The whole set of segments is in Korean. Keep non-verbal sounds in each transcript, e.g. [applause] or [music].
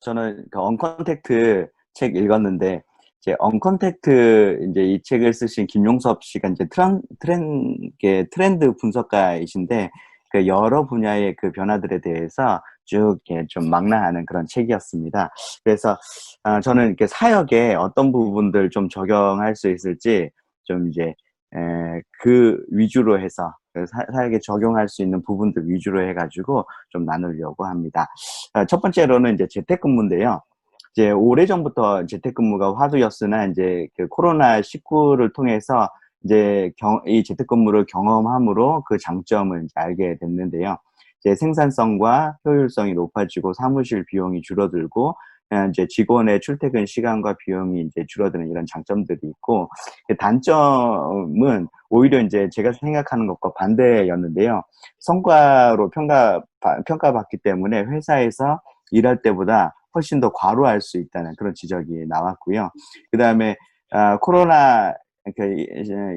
저는 그 언컨택트 책 읽었는데 이제 언컨택트 이제 이 책을 쓰신 김용섭 씨가 이제 트렌 트렌 게 트렌드 분석가이신데 그 여러 분야의 그 변화들에 대해서 쭉 이렇게 좀 망라하는 그런 책이었습니다. 그래서 아, 저는 이렇게 사역에 어떤 부분들 좀 적용할 수 있을지 좀 이제 에, 그 위주로 해서 그 사, 사역에 적용할 수 있는 부분들 위주로 해가지고 좀 나누려고 합니다. 아, 첫 번째로는 이제 재택근무인데요. 이제 오래전부터 재택근무가 화두였으나 이제 그 코로나 19를 통해서 이제 경, 이 재택근무를 경험함으로 그 장점을 알게 됐는데요. 이제 생산성과 효율성이 높아지고 사무실 비용이 줄어들고 어, 이제 직원의 출퇴근 시간과 비용이 이제 줄어드는 이런 장점들이 있고 그 단점은 오히려 이제 제가 생각하는 것과 반대였는데요. 성과로 평가 평가받기 때문에 회사에서 일할 때보다 훨씬 더 과로할 수 있다는 그런 지적이 나왔고요. 그 다음에 아, 코로나 그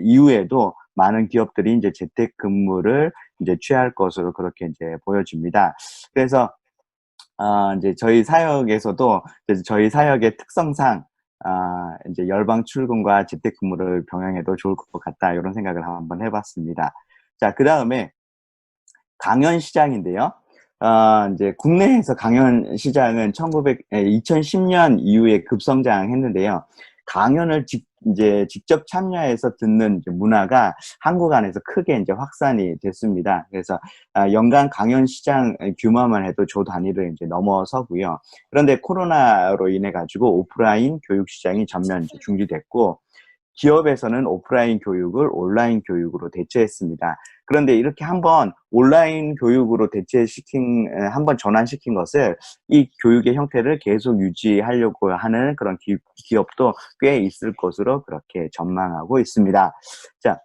이후에도 많은 기업들이 이제 재택 근무를 이제 취할 것으로 그렇게 이제 보여집니다. 그래서 아, 이제 저희 사역에서도 저희 사역의 특성상 아, 이제 열방 출근과 재택 근무를 병행해도 좋을 것 같다 이런 생각을 한번 해봤습니다. 자, 그 다음에 강연 시장인데요. 어, 이제 국내에서 강연 시장은 1900, 2010년 이후에 급성장했는데요. 강연을 직, 이제 직접 참여해서 듣는 문화가 한국 안에서 크게 이제 확산이 됐습니다. 그래서 아, 연간 강연 시장 규모만 해도 조 단위를 이제 넘어서고요. 그런데 코로나로 인해 가지고 오프라인 교육 시장이 전면 중지됐고 기업에서는 오프라인 교육을 온라인 교육으로 대체했습니다. 그런데 이렇게 한번 온라인 교육으로 대체시킨, 한번 전환시킨 것을 이 교육의 형태를 계속 유지하려고 하는 그런 기, 기업도 꽤 있을 것으로 그렇게 전망하고 있습니다. 자,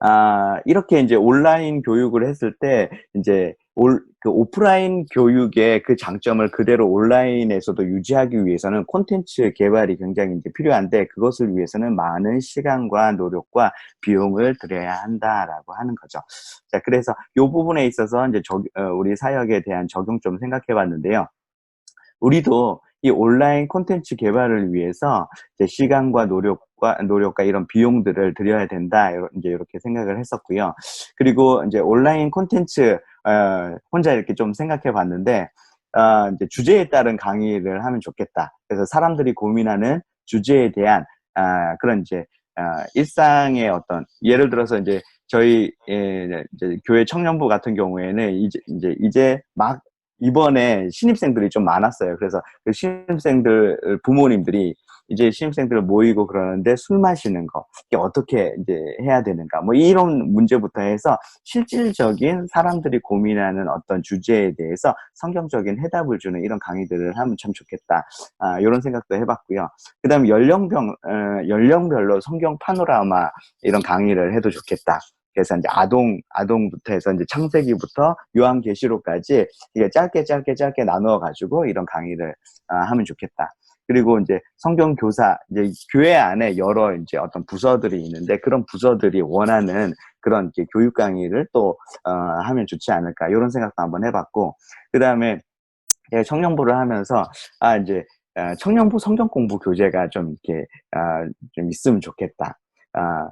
아, 이렇게 이제 온라인 교육을 했을 때 이제 올, 그 오프라인 교육의 그 장점을 그대로 온라인에서도 유지하기 위해서는 콘텐츠 개발이 굉장히 이제 필요한데 그것을 위해서는 많은 시간과 노력과 비용을 들여야 한다라고 하는 거죠. 자, 그래서 이 부분에 있어서 이제 저, 어, 우리 사역에 대한 적용 좀 생각해 봤는데요. 우리도 이 온라인 콘텐츠 개발을 위해서 시간과 노력과 노력과 이런 비용들을 들여야 된다 이제 이렇게 생각을 했었고요. 그리고 이제 온라인 콘텐츠 어, 혼자 이렇게 좀 생각해 봤는데 어, 이제 주제에 따른 강의를 하면 좋겠다. 그래서 사람들이 고민하는 주제에 대한 아, 그런 이제 아, 일상의 어떤 예를 들어서 이제 저희 예, 이제 교회 청년부 같은 경우에는 이제 이제 이제 막 이번에 신입생들이 좀 많았어요. 그래서 그 신입생들 부모님들이 이제 신입생들 모이고 그러는데 술 마시는 거 이게 어떻게 이제 해야 되는가 뭐 이런 문제부터 해서 실질적인 사람들이 고민하는 어떤 주제에 대해서 성경적인 해답을 주는 이런 강의들을 하면 참 좋겠다 아, 이런 생각도 해봤고요. 그다음에 연령별 어, 연령별로 성경 파노라마 이런 강의를 해도 좋겠다. 그래서 이제 아동 아동부터 해서 이제 창세기부터 요한계시록까지 이게 짧게 짧게 짧게 나누어 가지고 이런 강의를 아, 하면 좋겠다. 그리고 이제 성경 교사 이제 교회 안에 여러 이제 어떤 부서들이 있는데 그런 부서들이 원하는 그런 이제 교육 강의를 또 어, 하면 좋지 않을까 이런 생각도 한번 해봤고 그 다음에 청년부를 하면서 아 이제 아, 청년부 성경 공부 교재가 좀 이렇게 아, 좀 있으면 좋겠다. 아,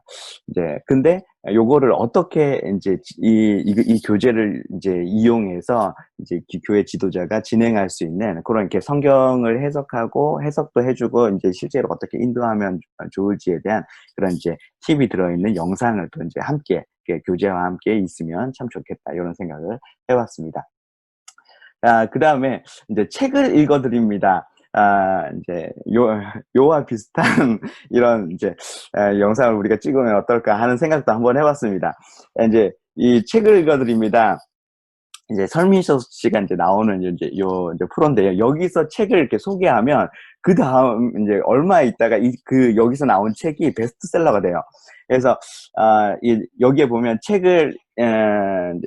이제, 근데 요거를 어떻게 이제 이, 이, 이 교재를 이제 이용해서 이제 교회 지도자가 진행할 수 있는 그런 이렇게 성경을 해석하고 해석도 해주고 이제 실제로 어떻게 인도하면 좋을지에 대한 그런 이제 팁이 들어있는 영상을 또 이제 함께 교재와 함께 있으면 참 좋겠다 이런 생각을 해봤습니다. 아, 그 다음에 이제 책을 읽어드립니다. 아, 이제, 요, 요와 비슷한 [laughs] 이런 이제, 아, 영상을 우리가 찍으면 어떨까 하는 생각도 한번 해봤습니다. 이제, 이 책을 읽어드립니다. 이제 설민서 씨가 이제 나오는 이제 요 이제 프로인데요. 여기서 책을 이렇게 소개하면 그 다음 이제 얼마 있다가 이 그 여기서 나온 책이 베스트셀러가 돼요. 그래서 아, 이, 여기에 보면 책을 에,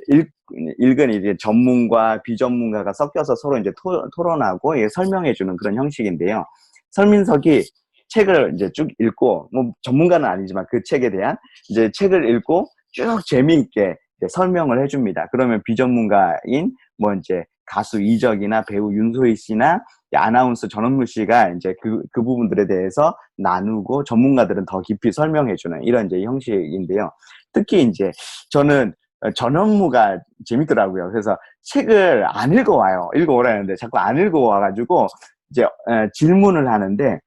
읽, 읽은 이제 전문가, 비전문가가 섞여서 서로 이제 토, 론하고 설명해주는 그런 형식인데요. 설민석이 책을 이제 쭉 읽고, 뭐 전문가는 아니지만 그 책에 대한 이제 책을 읽고 쭉 재미있게 설명을 해줍니다. 그러면 비전문가인 뭐 이제 가수 이적이나 배우 윤소희 씨나 아나운서 전원무 씨가 이제 그, 그 부분들에 대해서 나누고 전문가들은 더 깊이 설명해주는 이런 이제 형식인데요. 특히 이제 저는 전현무가 재밌더라고요. 그래서 책을 안 읽어와요. 읽어오라는데 자꾸 안 읽어와가지고 이제 에, 질문을 하는데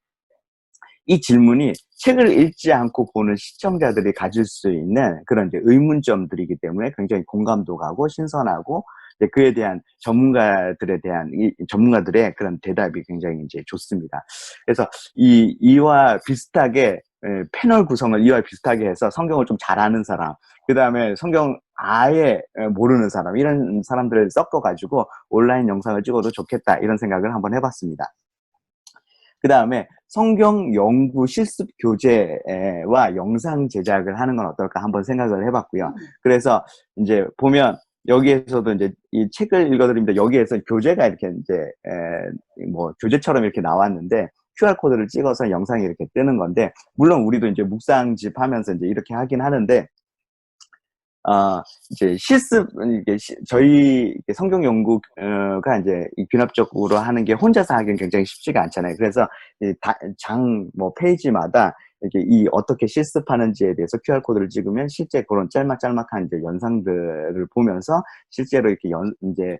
이 질문이 책을 읽지 않고 보는 시청자들이 가질 수 있는 그런 이제 의문점들이기 때문에 굉장히 공감도 가고 신선하고 그에 대한 전문가들에 대한 이 전문가들의 그런 대답이 굉장히 이제 좋습니다. 그래서 이 이와 비슷하게 에, 패널 구성을 이와 비슷하게 해서 성경을 좀 잘 아는 사람, 그 다음에 성경 아예 모르는 사람 이런 사람들을 섞어가지고 온라인 영상을 찍어도 좋겠다 이런 생각을 한번 해봤습니다. 그 다음에 성경 연구 실습 교재와 영상 제작을 하는 건 어떨까 한번 생각을 해봤고요. 그래서 이제 보면 여기에서도 이제 이 책을 읽어드립니다. 여기에서 교재가 이렇게 이제 에, 뭐 교재처럼 이렇게 나왔는데 QR 코드를 찍어서 영상이 이렇게 뜨는 건데 물론 우리도 이제 묵상집 하면서 이제 이렇게 하긴 하는데 어, 이제 실습, 이게 시, 저희 성경 연구가 이제 귀납적으로 하는 게 혼자서 하기는 굉장히 쉽지가 않잖아요. 그래서 장, 뭐, 페이지마다 이렇게 이 어떻게 실습하는지에 대해서 QR코드를 찍으면 실제 그런 짤막짤막한 이제 연상들을 보면서 실제로 이렇게 연, 이제,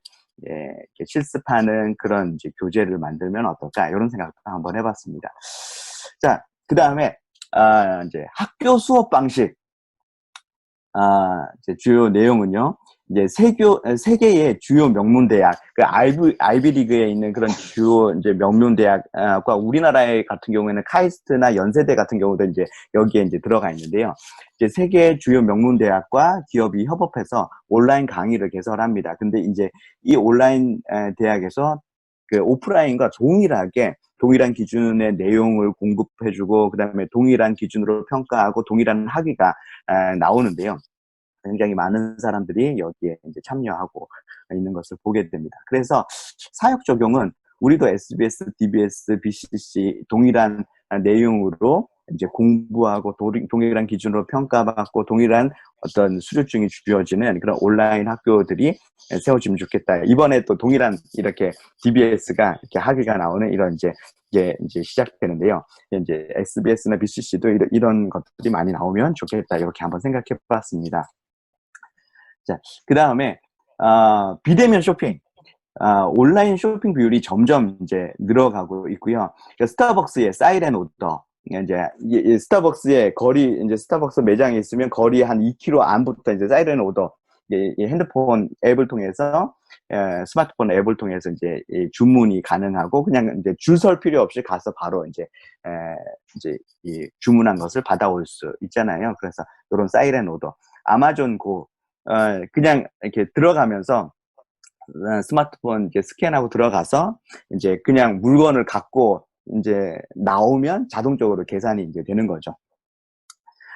예, 이렇게 실습하는 그런 이제 교재를 만들면 어떨까? 이런 생각도 한번 해봤습니다. 자, 그 다음에, 아, 이제 학교 수업 방식. 아, 주요 내용은요. 이제 세교, 세계의 주요 명문 대학, 그 아이비, 아이비리그에 있는 그런 주요 이제 명문 대학과 우리나라의 같은 경우에는 카이스트나 연세대 같은 경우도 이제 여기에 이제 들어가 있는데요. 이제 세계 주요 명문 대학과 기업이 협업해서 온라인 강의를 개설합니다. 근데 이제 이 온라인 대학에서 그 오프라인과 동일하게 동일한 기준의 내용을 공급해주고 그 다음에 동일한 기준으로 평가하고 동일한 학위가 나오는데요. 굉장히 많은 사람들이 여기에 이제 참여하고 있는 것을 보게 됩니다. 그래서 사역 적용은 우리도 SBS, DBS, BCC 동일한 내용으로 이제 공부하고 동일한 기준으로 평가받고 동일한 어떤 수료증이 주어지는 그런 온라인 학교들이 세워지면 좋겠다. 이번에 또 동일한 이렇게 DBS가 이렇게 학위가 나오는 이런 이제 이게 이제 시작되는데요. 이제 SBS나 BCC도 이런, 것들이 많이 나오면 좋겠다. 이렇게 한번 생각해 봤습니다. 자, 그 다음에, 어, 비대면 쇼핑. 어, 온라인 쇼핑 비율이 점점 이제 늘어가고 있고요. 그러니까 스타벅스의 사이렌 오더. 이제 이, 스타벅스의 거리 이제 스타벅스 매장에 있으면 거리 한 2km 안부터 이제 사이렌 오더 핸드폰 앱을 통해서 에, 스마트폰 앱을 통해서 이제 주문이 가능하고 그냥 이제 줄 설 필요 없이 가서 바로 이제 에, 이제 이 주문한 것을 받아올 수 있잖아요. 그래서 이런 사이렌 오더 아마존 고 어, 그냥 이렇게 들어가면서 어, 스마트폰 이렇게 스캔하고 들어가서 이제 그냥 물건을 갖고 이제 나오면 자동적으로 계산이 이제 되는 거죠.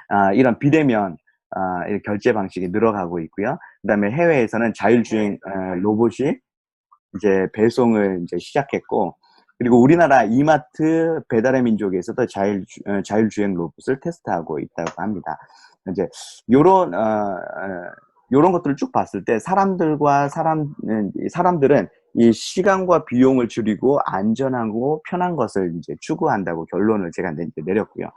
아, 이런 비대면 아, 결제 방식이 늘어가고 있고요. 그다음에 해외에서는 자율주행 어, 로봇이 이제 배송을 이제 시작했고 그리고 우리나라 이마트 배달의 민족에서도 자율 어, 자율주행 로봇을 테스트하고 있다고 합니다. 이제 요런 어, 어 이런 것들을 쭉 봤을 때 사람들과 사람 사람들은 이 시간과 비용을 줄이고 안전하고 편한 것을 이제 추구한다고 결론을 제가 내렸고요.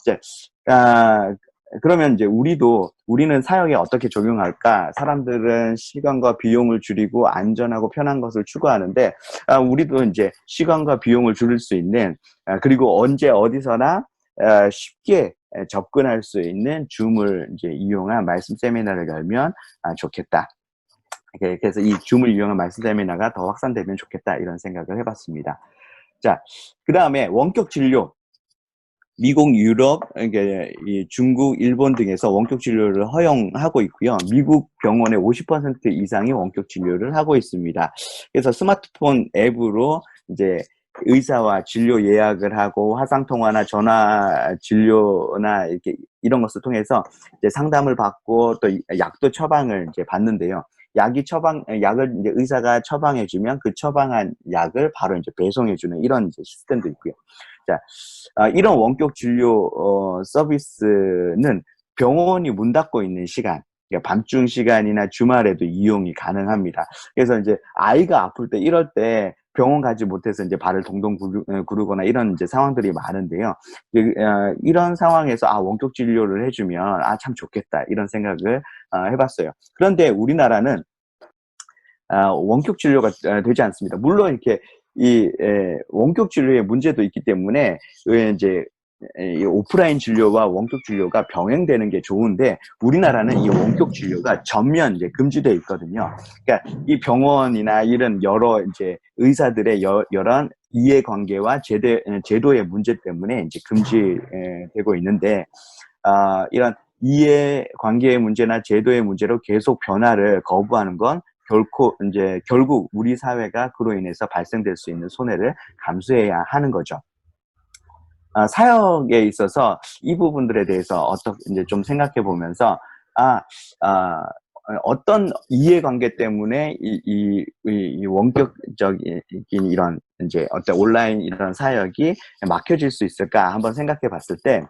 이제 아, 그러면 이제 우리도 우리는 사역에 어떻게 적용할까? 사람들은 시간과 비용을 줄이고 안전하고 편한 것을 추구하는데 아, 우리도 이제 시간과 비용을 줄일 수 있는 아, 그리고 언제 어디서나 아, 쉽게 접근할 수 있는 줌을 이제 이용한 말씀 세미나를 열면 아, 좋겠다. 그래서 이 줌을 이용한 말씀 세미나가 더 확산되면 좋겠다 이런 생각을 해봤습니다. 자, 그 다음에 원격 진료. 미국, 유럽, 이 중국, 일본 등에서 원격 진료를 허용하고 있고요. 미국 병원의 50% 이상이 원격 진료를 하고 있습니다. 그래서 스마트폰 앱으로 이제 의사와 진료 예약을 하고 화상 통화나 전화 진료나 이렇게 이런 것을 통해서 이제 상담을 받고 또 약도 처방을 이제 받는데요. 약이 처방 약을 이제 의사가 처방해 주면 그 처방한 약을 바로 이제 배송해 주는 이런 이제 시스템도 있고요. 자, 아, 이런 원격 진료 어, 서비스는 병원이 문 닫고 있는 시간 그러니까 밤중 시간이나 주말에도 이용이 가능합니다. 그래서 이제 아이가 아플 때 이럴 때 병원 가지 못해서 이제 발을 동동 구르, 어, 구르 거나 이런 이제 상황들이 많은데요. 이제, 어, 이런 상황에서 아 원격 진료를 해주면 아 참 좋겠다 이런 생각을 어, 해봤어요. 그런데 우리나라는 아, 원격 진료가 어, 되지 않습니다. 물론 이렇게 이 에, 원격 진료의 문제도 있기 때문에 왜 이제 오프라인 진료와 원격 진료가 병행되는 게 좋은데 우리나라는 이 원격 진료가 전면 이제 금지되어 있거든요. 그러니까 이 병원이나 이런 여러 이제 의사들의 여, 여러 이해관계와 제대, 제도의 문제 때문에 이제 금지되고 있는데 아, 이런 이해관계의 문제나 제도의 문제로 계속 변화를 거부하는 건 결코 이제 결국 우리 사회가 그로 인해서 발생될 수 있는 손해를 감수해야 하는 거죠. 아, 사역에 있어서 이 부분들에 대해서 어떻게 이제 좀 생각해 보면서 아, 아 어떤 이해관계 때문에 이, 이, 이 원격적인 이런 이제 어떤 온라인 이런 사역이 막혀질 수 있을까 한번 생각해 봤을 때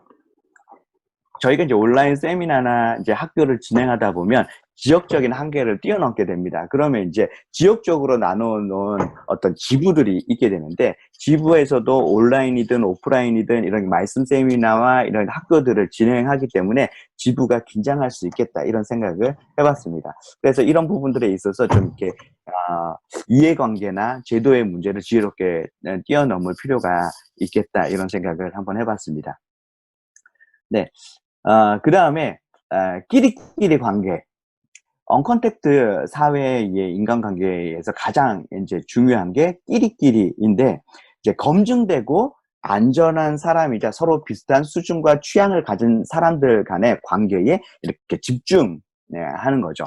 저희가 이제 온라인 세미나나 이제 학교를 진행하다 보면 지역적인 한계를 뛰어넘게 됩니다. 그러면 이제 지역적으로 나눠놓은 어떤 지부들이 있게 되는데 지부에서도 온라인이든 오프라인이든 이런 말씀 세미나와 이런 학교들을 진행하기 때문에 지부가 긴장할 수 있겠다 이런 생각을 해봤습니다. 그래서 이런 부분들에 있어서 좀 이렇게 어, 이해관계나 제도의 문제를 지혜롭게 뛰어넘을 필요가 있겠다 이런 생각을 한번 해봤습니다. 네, 어, 그 다음에 어, 끼리끼리 관계 언컨택트 사회의 인간관계에서 가장 이제 중요한 게 끼리끼리인데 이제 검증되고 안전한 사람이자 서로 비슷한 수준과 취향을 가진 사람들 간의 관계에 이렇게 집중하는 거죠.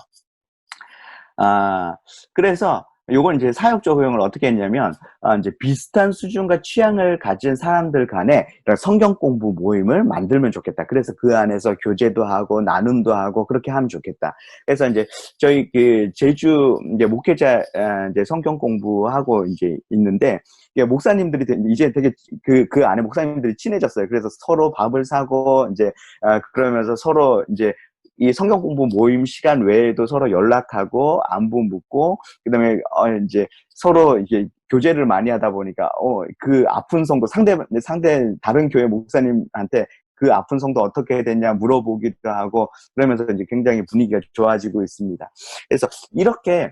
아, 그래서 요건 이제 사역 적용을 어떻게 했냐면 아, 이제 비슷한 수준과 취향을 가진 사람들 간에 성경 공부 모임을 만들면 좋겠다. 그래서 그 안에서 교제도 하고 나눔도 하고 그렇게 하면 좋겠다. 그래서 이제 저희 그 제주 이제 목회자 아, 이제 성경 공부하고 이제 있는데 목사님들이 이제 되게 그, 그 안에 목사님들이 친해졌어요. 그래서 서로 밥을 사고 이제 아, 그러면서 서로 이제 이 성경 공부 모임 시간 외에도 서로 연락하고 안부 묻고 그다음에 어 이제 서로 이게 교제를 많이 하다 보니까 어 그 아픈 성도 상대 상대 다른 교회 목사님한테 그 아픈 성도 어떻게 됐냐 물어보기도 하고 그러면서 이제 굉장히 분위기가 좋아지고 있습니다. 그래서 이렇게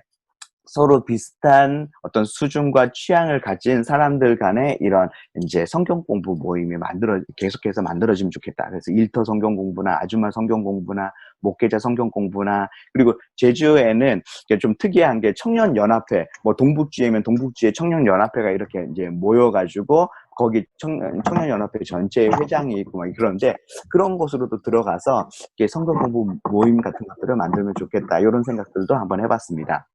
서로 비슷한 어떤 수준과 취향을 가진 사람들 간의 이런 이제 성경 공부 모임이 만들어 계속해서 만들어지면 좋겠다. 그래서 일터 성경 공부나 아줌마 성경 공부나 목회자 성경 공부나 그리고 제주에는 좀 특이한 게 청년 연합회 뭐 동북지에면 동북지에 청년 연합회가 이렇게 이제 모여가지고 거기 청년, 청년 연합회 전체 회장이 있고 막 그런데 그런 곳으로도 들어가서 성경 공부 모임 같은 것들을 만들면 좋겠다 이런 생각들도 한번 해봤습니다.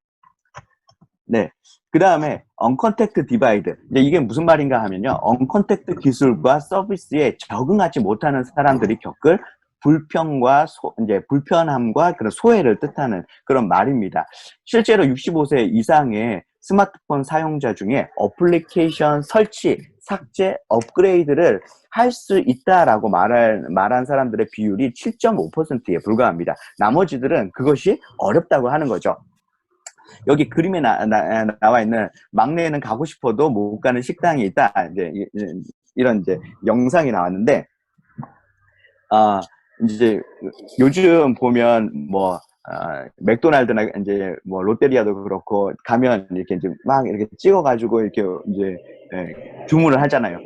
네. 그 다음에 언컨택트 디바이드. 이게 무슨 말인가 하면요. 언컨택트 기술과 서비스에 적응하지 못하는 사람들이 겪을 불평과 소, 이제 불편함과 그런 소외를 뜻하는 그런 말입니다. 실제로 65세 이상의 스마트폰 사용자 중에 어플리케이션 설치, 삭제, 업그레이드를 할 수 있다라고 말할, 말한 사람들의 비율이 7.5%에 불과합니다. 나머지들은 그것이 어렵다고 하는 거죠. 여기 그림에 나, 나, 나와 있는 막내는 가고 싶어도 못 가는 식당이 있다. 이제 이런 이제 영상이 나왔는데, 아, 이제 요즘 보면 뭐, 아, 맥도날드나 이제 뭐 롯데리아도 그렇고 가면 이렇게 이제 막 이렇게 찍어가지고 이렇게 이제 예, 주문을 하잖아요.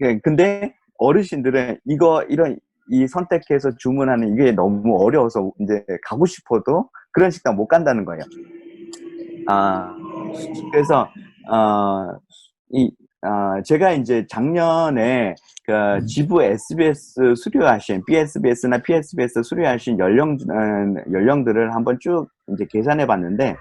그, 근데 어르신들은 이거 이런 이 선택해서 주문하는 이게 너무 어려워서 이제 가고 싶어도 그런 식당 못 간다는 거예요. 아, 그래서, 어, 이, 어, 제가 이제 작년에 그 음. 지부 SBS 수료하신, BSBS나 PSBS 수료하신 연령, 어, 연령들을 한번 쭉 이제 계산해 봤는데,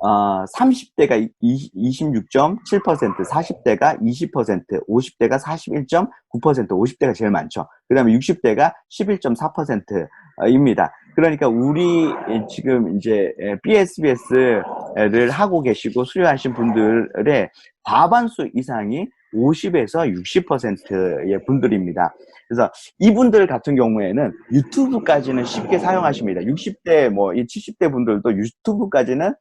어, 30대가 26.7%, 40대가 20%, 50대가 41.9%, 50대가 제일 많죠. 그 다음에 60대가 11.4%입니다. 그러니까 우리 지금 이제 BSBS 수료를 하고 계시고 수료하신 분들의 과반수 이상이 50에서 60%의 분들입니다. 그래서 이분들 같은 경우에는 유튜브까지는 쉽게 사용하십니다. 60대 뭐 70대 분들도 유튜브까지는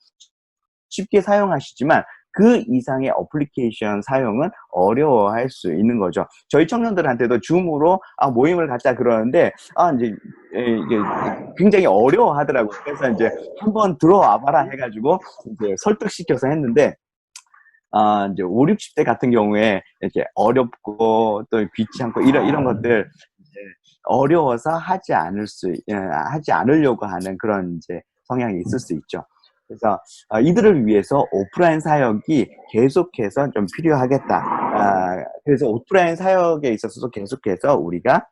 쉽게 사용하시지만 그 이상의 어플리케이션 사용은 어려워할 수 있는 거죠. 저희 청년들한테도 줌으로 아, 모임을 갖자 그러는데 아 이제 에, 이게 굉장히 어려워하더라고요. 그래서 이제 한번 들어와 봐라 해가지고 이제 설득시켜서 했는데 아 이제 5, 60대 같은 경우에 이렇게 어렵고 또 귀찮고 이런 이런 것들 이제 어려워서 하지 않을 수 예, 하지 않으려고 하는 그런 이제 성향이 있을 수 있죠. 그래서 어, 이들을 위해서 오프라인 사역이 계속해서 좀 필요하겠다. 아, 그래서 오프라인 사역에 있어서도 계속해서 우리가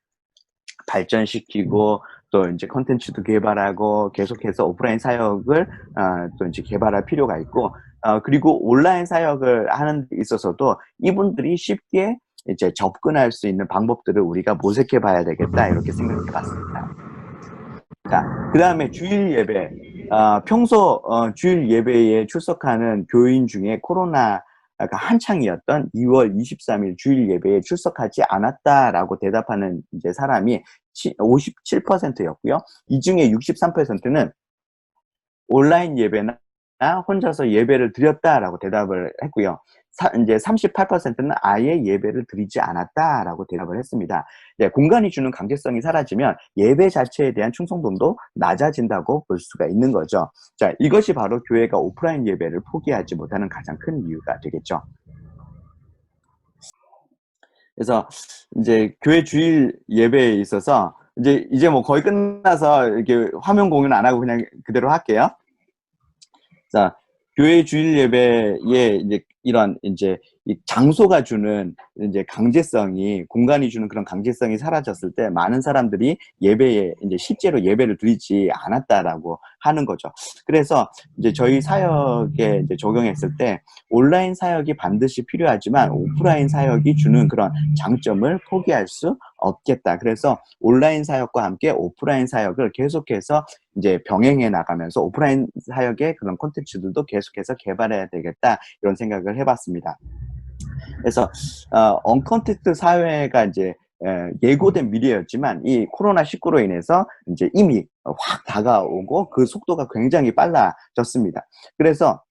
발전시키고 또 이제 컨텐츠도 개발하고 계속해서 오프라인 사역을 어, 또 이제 개발할 필요가 있고 어, 그리고 온라인 사역을 하는 데 있어서도 이분들이 쉽게 이제 접근할 수 있는 방법들을 우리가 모색해 봐야 되겠다 이렇게 생각해 봤습니다. 자, 그 다음에 주일 예배. 어, 평소 어, 주일 예배에 출석하는 교인 중에 코로나가 한창이었던 2월 23일 주일 예배에 출석하지 않았다라고 대답하는 이제 사람이 57%였고요. 이 중에 63%는 온라인 예배나 혼자서 예배를 드렸다라고 대답을 했고요. 사, 이제 38%는 아예 예배를 드리지 않았다라고 대답을 했습니다. 네, 공간이 주는 강제성이 사라지면 예배 자체에 대한 충성도도 낮아진다고 볼 수가 있는 거죠. 자, 이것이 바로 교회가 오프라인 예배를 포기하지 못하는 가장 큰 이유가 되겠죠. 그래서 이제 교회 주일 예배에 있어서 이제 이제 뭐 거의 끝나서 이렇게 화면 공유는 안 하고 그냥 그대로 할게요. 자, 교회 주일 예배에 이제 이런 이제 이 장소가 주는 이제 강제성이 공간이 주는 그런 강제성이 사라졌을 때 많은 사람들이 예배에 이제 실제로 예배를 드리지 않았다라고 하는 거죠. 그래서 이제 저희 사역에 이제 적용했을 때 온라인 사역이 반드시 필요하지만 오프라인 사역이 주는 그런 장점을 포기할 수 없겠다. 그래서 온라인 사역과 함께 오프라인 사역을 계속해서 이제 병행해 나가면서 오프라인 사역의 그런 콘텐츠들도 계속해서 개발해야 되겠다 이런 생각을 해봤습니다. 그래서 어, 언컨택트 사회가 이제 에, 예고된 미래였지만 이 코로나 19로 인해서 이제 이미 확 다가오고 그 속도가 굉장히 빨라졌습니다. 그래서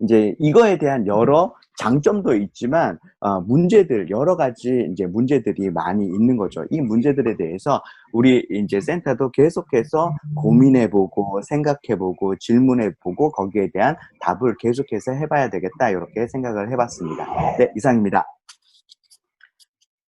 이제 이거에 대한 여러 장점도 있지만 어, 문제들 여러 가지 이제 문제들이 많이 있는 거죠. 이 문제들에 대해서 우리 이제 센터도 계속해서 고민해보고 생각해보고 질문해보고 거기에 대한 답을 계속해서 해봐야 되겠다 이렇게 생각을 해봤습니다. 네 이상입니다.